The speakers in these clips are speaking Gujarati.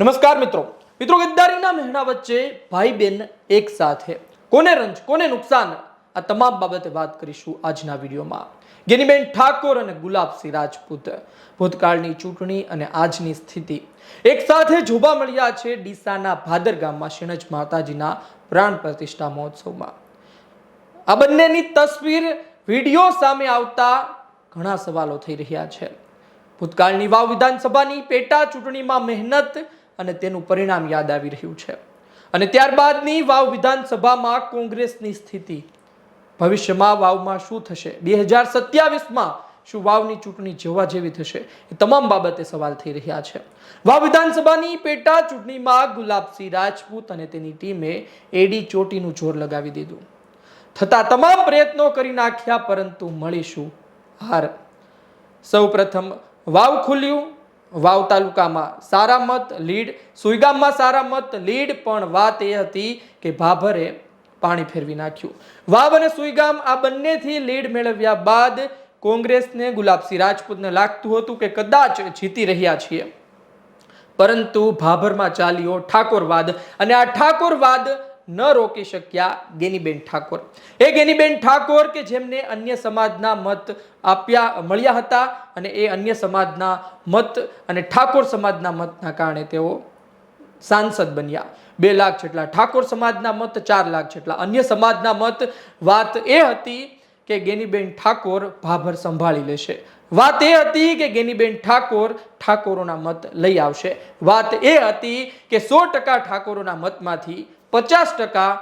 નમસ્કાર મિત્રો. મિત્રો, ગદ્દારીના મહેણા વચ્ચે ભાઈ બેન એક સાથે. કોને રંજ, કોને નુકસાન? આ તમામ બાબતે વાત કરીશું આજના વિડીયોમાં. ગેનીબેન ઠાકોર અને ગુલાબસિંહ રાજપૂત. ભૂતકાળની ચૂંટણી અને આજની સ્થિતિ. એક સાથે જોવા મળ્યા છે ડીસાના ભાદર ગામમાં શિણજ માતાજીના પ્રાણ પ્રતિષ્ઠા મહોત્સવમાં. આ બંનેની તસવીર વીડિયો સામે આવતા ઘણા સવાલો થઈ રહ્યા છે. ભૂતકાળની વાવ વિધાનસભાની પેટા ચૂંટણીમાં મહેનત અને તેનું પરિણામ યાદ આવી રહ્યું છે. અને ત્યારબાદની વાવ વિધાનસભામાં કોંગ્રેસની સ્થિતિ. ભવિષ્યમાં વાવમાં શું થશે? બે હજાર સત્યાવીસમાં શું વાવની ચૂંટણી જેવા જેવી થશે? એ તમામ બાબતે સવાલ થઈ રહ્યા છે. વાવ વિધાનસભાની પેટા ચૂંટણીમાં ગુલાબસિંહ રાજપૂત અને તેની ટીમે એડી ચોટીનું જોર લગાવી દીધું. થતા તમામ પ્રયત્નો કરી નાખ્યા, પરંતુ મળીશું. હાર. સૌપ્રથમ વાવ ખુલ્યું વાવ તાલુકામાં સારા મત લીડ, સુઈગામમાં સારા મત લીડ, પણ વાત એ હતી કે ભાભરે પાણી ફેરવી નાખ્યું. વાવ અને સુઈગામ આ બંનેથી લીડ મેળવ્યા બાદ કોંગ્રેસને ગુલાબસિંહ રાજપૂતને લાગતું હતું કે કદાચ જીતી રહ્યા છીએ. પરંતુ ભાભરમાં ચાલ્યો ઠાકોરવાદ અને આ ઠાકોરવાદ ન રોકી શક્યા ગેનીબેન ઠાકોર. એ ગેનીબેન ઠાકોર કે જેમને અન્ય સમાજના મત આપ્યા, મળ્યા હતા અને એ અન્ય સમાજના મત અને ઠાકોર સમાજના મતના કારણે તેઓ સાંસદ બન્યા. બે લાખ જેટલા ઠાકોર સમાજના મત, ચાર લાખ જેટલા અન્ય સમાજના મત. વાત એ હતી કે ગેનીબેન ઠાકોર ભાભર સંભાળી લેશે. વાત એ હતી કે ગેનીબેન ઠાકોર ઠાકોરોના મત લઈ આવશે. વાત એ હતી કે સો ટકા ઠાકોરોના મતમાંથી પચાસ ટકા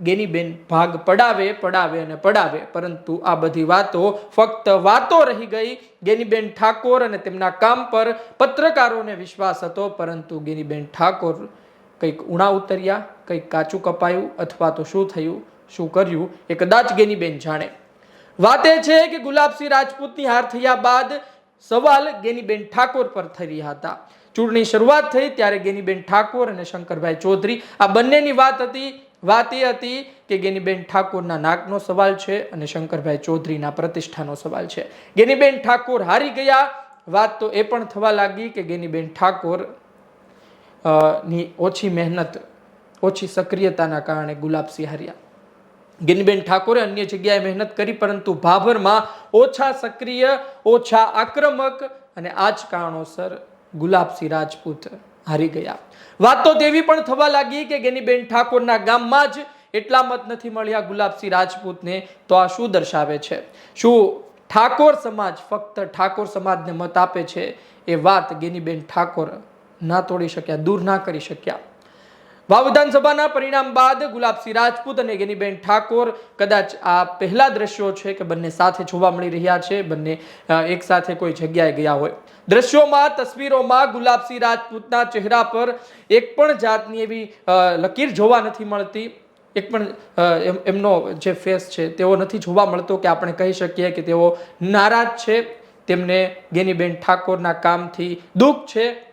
ગેનીબેન ભાગ પડાવે પડાવે અને પડાવે. પરંતુ આ બધી વાતો ફક્ત વાતો રહી ગઈ. ગેનીબેન ઠાકોર અને તેમના કામ પર પત્રકારોને વિશ્વાસ હતો, પરંતુ ગેનીબેન ઠાકોર કંઈક ઉણા ઉતર્યા, કંઈક કાચું કપાયું અથવા તો શું થયું, શું કર્યું એ કદાચ ગેનીબેન જાણે. વાત એ છે કે ગુલાબસિંહ રાજપૂતની હાર થયા બાદ સવાલ ગેનીબેન ઠાકોર પર થઈ રહ્યા હતા. ચૂંટણી શરૂઆત થઈ ત્યારે ગેનીબેન ઠાકોર અને શંકરભાઈ ચૌધરી. આ બંનેની વાત હતી, વાત એ હતી કે ગેનીબેન ઠાકોરના નાકનો સવાલ છે અને શંકરભાઈ ચૌધરીના પ્રતિષ્ઠાનો સવાલ છે. ગેનીબેન ઠાકોર હારી ગયા. વાત તો એ પણ થવા લાગી કે ગેનીબેન ઠાકોરની ઓછી મહેનત, ઓછી સક્રિયતાના કારણે ગુલાબસિંહ હાર્યા. ગિનબેન ઠાકોરે અન્ય જગ્યાએ મહેનત કરી પરંતુ ભાભરમાં ઓછા સક્રિય, ઓછા આક્રમક અને આ જ કારણોસર ગુલાબસિંહ રાજપૂત હારી ગયા. વાત તો તેવી પણ થવા લાગી કે ગેનીબેન ઠાકોરના ગામમાં જ એટલા મત નથી મળ્યા ગુલાબસિંહ રાજપૂતને, તો આ શું દર્શાવે છે? શું ઠાકોર સમાજ ફક્ત ઠાકોર સમાજને મત આપે છે? એ વાત ગેનીબેન ઠાકોર ના તોડી શક્યા, દૂર ના કરી શક્યા. વાવ વિધાનસભાના પરિણામ બાદ ગુલાબસિંહ રાજપૂત અને ગેનીબેન ઠાકોર કદાચ આ પહેલા દ્રશ્યો છે કે બંને સાથે જોવા મળી રહ્યા છે, બંને એક સાથે કોઈ જગ્યાએ ગયા હોય. દ્રશ્યોમાં, તસવીરોમાં ગુલાબસિંહ રાજપૂતના ચહેરા પર એક પણ જાતની એવી લકીર જોવા નથી મળતી. એક પણ એમ- એમનો જે ફેસ છે તેવો નથી જોવા મળતો કે આપણે કહી શકીએ કે તેઓ નારાજ છે. તેમને ગેનીબેન ઠાકોરના કામથી દુઃખ છે.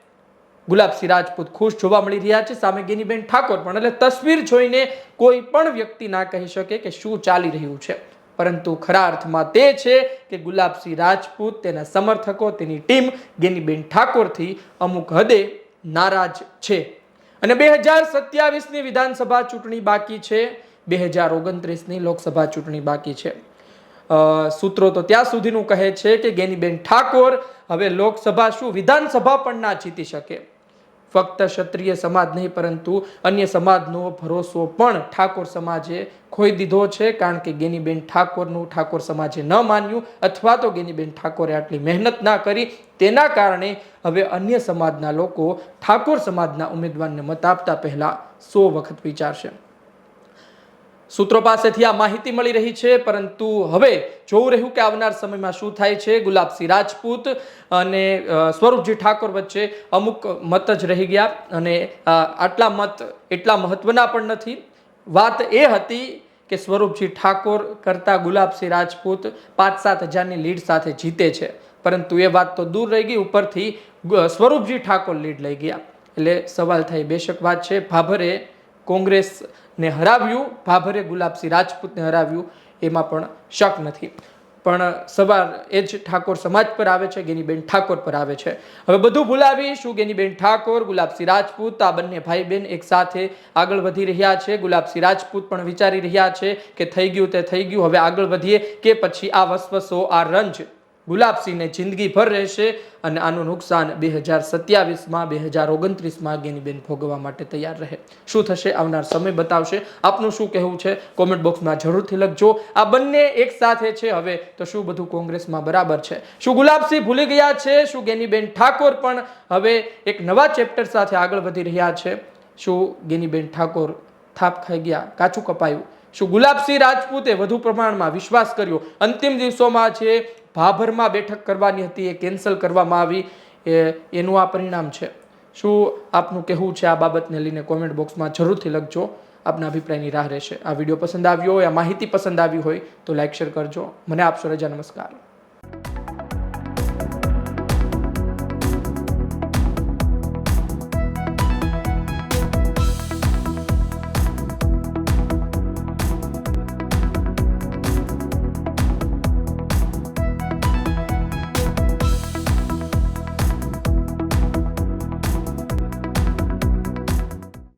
ગુલાબસિંહ રાજપૂત ખુશ જોવા મળી રહ્યા છે. સામે ગેનીબેન ઠાકોર પણ, એટલે તસવીર જોઈને કોઈ પણ વ્યક્તિ ના કહી શકે કે શું ચાલી રહ્યું છે. પરંતુ ખરા અર્થમાં તે છે કે ગુલાબસિંહ રાજપૂત, તેના સમર્થકો, તેની ટીમ ગેનીબેન ઠાકોરથી અમુક હદે નારાજ છે. અને બે હજાર સત્યાવીસની વિધાનસભા ચૂંટણી બાકી છે. બે હજાર ઓગણત્રીસની લોકસભા ચૂંટણી બાકી છે. સૂત્રો તો ત્યાં સુધીનું કહે છે કે ગેનીબેન ઠાકોર હવે લોકસભા શું વિધાનસભા પણ ના જીતી શકે. ફક્ત ક્ષત્રિય સમાજ નહીં, પરંતુ અન્ય સમાજનો ભરોસો પણ ઠાકોર સમાજે ખોઈ દીધો છે, કારણ કે ગેનીબેન ઠાકોરનું ઠાકોર સમાજે ન માન્યું, અથવા તો ગેનીબેન ઠાકોરે આટલી મહેનત ના કરી. તેના કારણે હવે અન્ય સમાજના લોકો ઠાકોર સમાજના ઉમેદવારને મત આપતા પહેલાં સો વખત વિચારશે. સૂત્રો પાસેથી આ માહિતી મળી રહી છે, પરંતુ હવે જોવું રહ્યું કે આવનાર સમયમાં શું થાય છે. ગુલાબસિંહ રાજપૂત અને સ્વરૂપજી ઠાકોર વચ્ચે અમુક મત જ રહી ગયા અને આટલા મત એટલા મહત્વના પણ નથી. વાત એ હતી કે સ્વરૂપજી ઠાકોર કરતા ગુલાબસિંહ રાજપૂત પાંચ સાત હજારની લીડ સાથે જીતે છે. પરંતુ એ વાત તો દૂર રહી ગઈ, ઉપરથી સ્વરૂપજી ઠાકોર લીડ લઈ ગયા. એટલે સવાલ થાય બેશક વાત છે. ભાભરે કોંગ્રેસને હરાવ્યું. ભાભરે ગુલાબસિંહ રાજપૂતને હરાવ્યું. એમાં પણ શક નથી. પણ સવાર એ જ ઠાકોર સમાજ પર આવે છે, ગેનીબેન ઠાકોર પર આવે છે. હવે બધું ભૂલાવી શું ગેનીબેન ઠાકોર, ગુલાબસિંહ રાજપૂત, આ બંને ભાઈ બહેન એક સાથે આગળ વધી રહ્યા છે. ગુલાબસિંહ રાજપૂત પણ વિચારી રહ્યા છે કે થઈ ગયું તે થઈ ગયું. હવે આગળ વધીએ કે પછી આ વસવસો, આ રંજ ગુલાબસિંહને જિંદગીભર રહેશે અને આનું નુકસાન બે હજાર સત્યાવીસમાં, બે હજાર ઓગણત્રીસમાં ગેનીબેન ભોગવવા માટે તૈયાર રહે. શું થશે? આવનાર સમય બતાવશે. આપનું શું કહેવું છે? કોમેન્ટ બોક્સમાં જરૂરથી લખજો. આ બંને એક સાથે છે હવે, તો શું બધું કોંગ્રેસમાં બરાબર છે? શું ગુલાબસિંહ ભૂલી ગયા છે? શું ગેનીબેન ઠાકોર પણ હવે એક નવા ચેપ્ટર સાથે આગળ વધી રહ્યા છે? શું ગેનીબેન ઠાકોર થાપ ખાઈ ગયા? કાચું કપાયું. શું ગુલાબસિંહ રાજપૂતે વધુ પ્રમાણમાં વિશ્વાસ કર્યો? અંતિમ દિવસોમાં છે ભાભરમાં બેઠક કરવાની હતી, એ કેન્સલ કરવામાં આવી. એ, એનું આ પરિણામ છે. શું આપનું કહેવું છે આ બાબતને લઈને કોમેન્ટ બોક્સમાં જરૂરથી લખજો. આપના અભિપ્રાયની રાહ રહેશે. આ વીડિયો પસંદ આવ્યો હોય, આ માહિતી પસંદ આવી હોય, તો લાઇક શેર કરજો. મને આપશો રજા. નમસ્કાર.